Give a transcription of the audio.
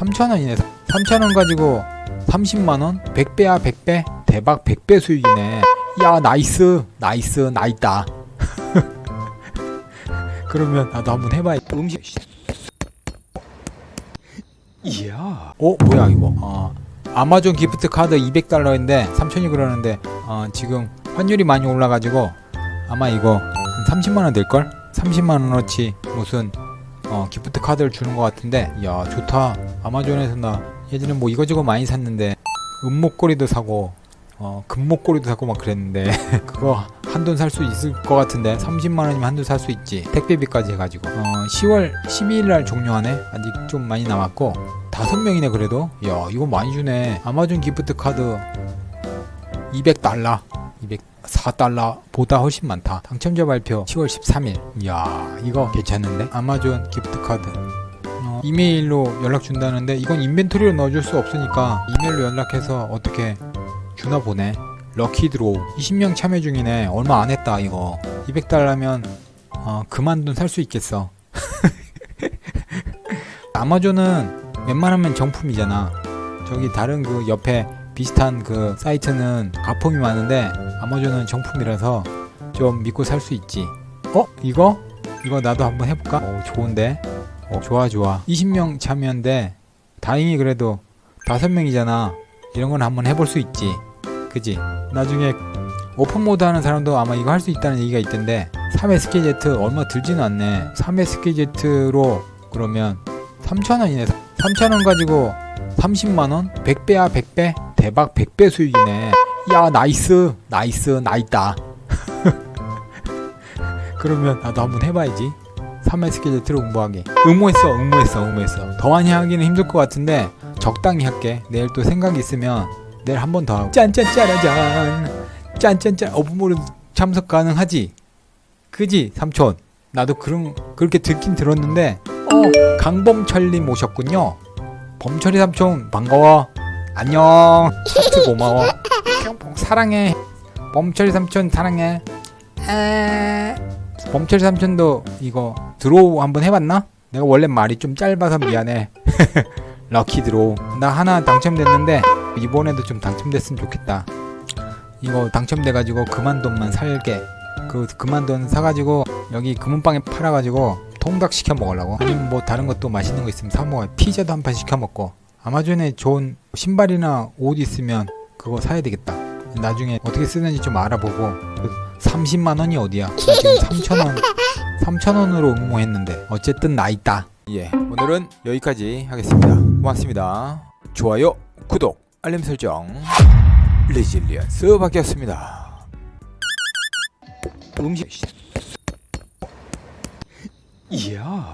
3,000원 이내 3,000원 가지고 30만원? 100배야 100배? 대박 100배 수익이네. 야 나이스. 나이스 나있다. 그러면 나도 한번 해봐야 음식. 이야. 어 뭐야 이거? 어. 아마존 기프트 카드 200달러인데 3,000이 그러는데 어 지금 환율이 많이 올라가지고 아마 이거 한 30만원 될걸? 30만원어치 무슨 어 기프트 카드를 주는 것 같은데 야 좋다. 아마존에서 나 예전에 뭐 이거저거 많이 샀는데 은목걸이도 사고 어 금목걸이도 사고 막 그랬는데 그거 한 돈 살 수 있을 것 같은데 30만 원이면 한 돈 살 수 있지. 택배비까지 해가지고. 어 10월 12일 날 종료하네. 아직 좀 많이 남았고 다섯 명이네 그래도? 야 이거 많이 주네. 아마존 기프트 카드 200달러 204달러 보다 훨씬 많다. 당첨자 발표 10월 13일. 이야 이거 괜찮은데? 아마존 기프트 카드. 어, 이메일로 연락 준다는데 이건 인벤토리로 넣어줄 수 없으니까 이메일로 연락해서 어떻게 주나 보네. 럭키 드로우. 20명 참여 중이네. 얼마 안 했다 이거. 200달러면 어, 그만둔 살 수 있겠어. 아마존은 웬만하면 정품이잖아. 저기 다른 그 옆에 비슷한 그 사이트는 가품이 많은데 아마존은 정품이라서 좀 믿고 살 수 있지. 어? 이거? 이거 나도 한번 해볼까? 어, 좋은데? 어, 좋아 좋아. 20명 참여인데 다행히 그래도 5명이잖아. 이런 건 한번 해볼 수 있지. 그지? 나중에 오픈 모드 하는 사람도 아마 이거 할 수 있다는 얘기가 있던데 3회 스키제트 얼마 들지는 않네. 3회 스키제트로 그러면 3,000원이네. 3,000원 가지고 30만원? 100배야 100배 대박 100배 수익이네. 야 나이스. 나이스. 나있다. 그러면 나도 한번 해봐야지. 3회 스케줄트를 응모하게 응모했어 응모했어 응모했어. 더 많이 하기는 힘들 것 같은데 적당히 할게. 내일 또 생각이 있으면 내일 한 번 더 하고. 짠짠짜라잔 짠짠짠. 오픈모드 참석 가능하지? 그지 삼촌? 나도 그런 그렇게 듣긴 들었는데 어. 강범철님 오셨군요. 범철이 삼촌 반가워 안녕. 하트 고마워. 사랑해. 범철이 삼촌 사랑해. 에... 범철이 삼촌도 이거 드로우 한번 해봤나? 내가 원래 말이 좀 짧아서 미안해. 럭키 드로우. 나 하나 당첨됐는데 이번에도 좀 당첨됐으면 좋겠다. 이거 당첨돼가지고 그만 돈만 살게. 그 그만 돈 사가지고 여기 금은방에 팔아가지고 통닭 시켜 먹으려고. 아니면 뭐 다른 것도 맛있는 거 있으면 사 먹어. 피자도 한 판 시켜 먹고 아마존에 좋은 신발이나 옷 있으면 그거 사야 되겠다. 나중에 어떻게 쓰는지 좀 알아보고 그 30만 원이 어디야? 나 지금 3천 원 3천 원으로 응모했는데 어쨌든 나 있다. 예 오늘은 여기까지 하겠습니다. 고맙습니다. 좋아요 구독 알림 설정. 레질리언스 바뀌었습니다. 음식. 이야